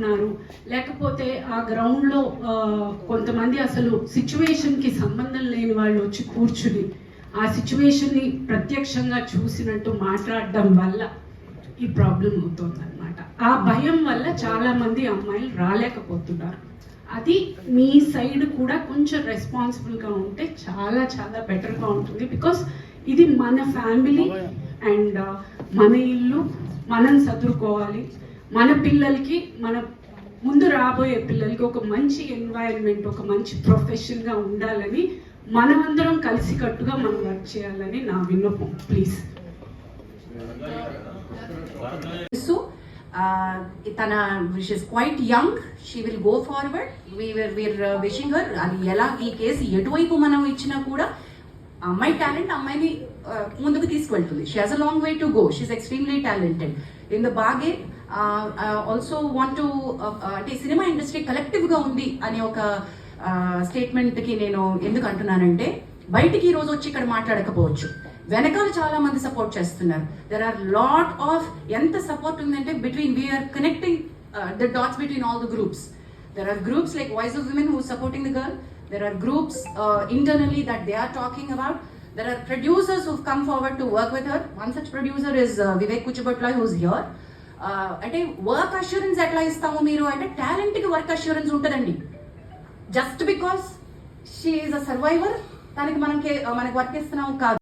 చేస్తున్నారు లేకపోతే ఆ గ్రౌండ్లో కొంతమంది అసలు సిచ్యువేషన్కి సంబంధం లేని వాళ్ళు వచ్చి కూర్చుని ఆ సిచ్యువేషన్ని ప్రత్యక్షంగా చూసినట్టు మాట్లాడడం వల్ల ఈ ప్రాబ్లం అవుతుంది అనమాట ఆ భయం వల్ల చాలా మంది అమ్మాయిలు రాలేకపోతున్నారు. అది మీ సైడ్ కూడా కొంచెం రెస్పాన్సిబుల్గా ఉంటే చాలా చాలా బెటర్గా ఉంటుంది. బికాస్ ఇది మన ఫ్యామిలీ అండ్ మన ఇల్లు మనం చదువుకోవాలి మన పిల్లలకి మన ముందు రాబోయే పిల్లలకి ఒక మంచి ఎన్వైరన్మెంట్ ఒక మంచి ప్రొఫెషన్గా ఉండాలని మనమందరం కలిసికట్టుగా మనం వర్క్ చేయాలని నా విన్నపం. ప్లీజ్ సో తన she's quite young she will go forward we're we're wishing her అది ఎలా ఈ కేసు ఎటువైపు మనం ఇచ్చినా కూడా అమ్మాయి టాలెంట్ అమ్మాయిని uh, ముందుకు తీసుకువెళ్తుంది she has a long way to go she's extremely talented in the బాగే ఆల్సో వాంట్ టు అంటే సినిమా ఇండస్ట్రీ కలెక్టివ్గా ఉంది అనే ఒక స్టేట్మెంట్కి నేను ఎందుకు అంటున్నానంటే బయటికి ఈ రోజు వచ్చి ఇక్కడ మాట్లాడకపోవచ్చు. వెనకాల చాలా మంది సపోర్ట్ చేస్తున్నారు. దెర్ ఆర్ లాట్ ఆఫ్ ఎంత సపోర్ట్ ఉందంటే between we're connecting the dots between all the groups there are groups like voice of women who supporting the girl there are groups internally that they are talking about there are producers who've come forward to work with her one such producer is Vivek Kuchubatla who's here అంటే work assurance ఎట్లా ఇస్తాము మీరు? అంటే టాలెంట్కి work assurance ఉంటుందండి. Just because she is a survivor దానికి మనకి మనకి వర్క్ ఇస్తున్నాం కాదు.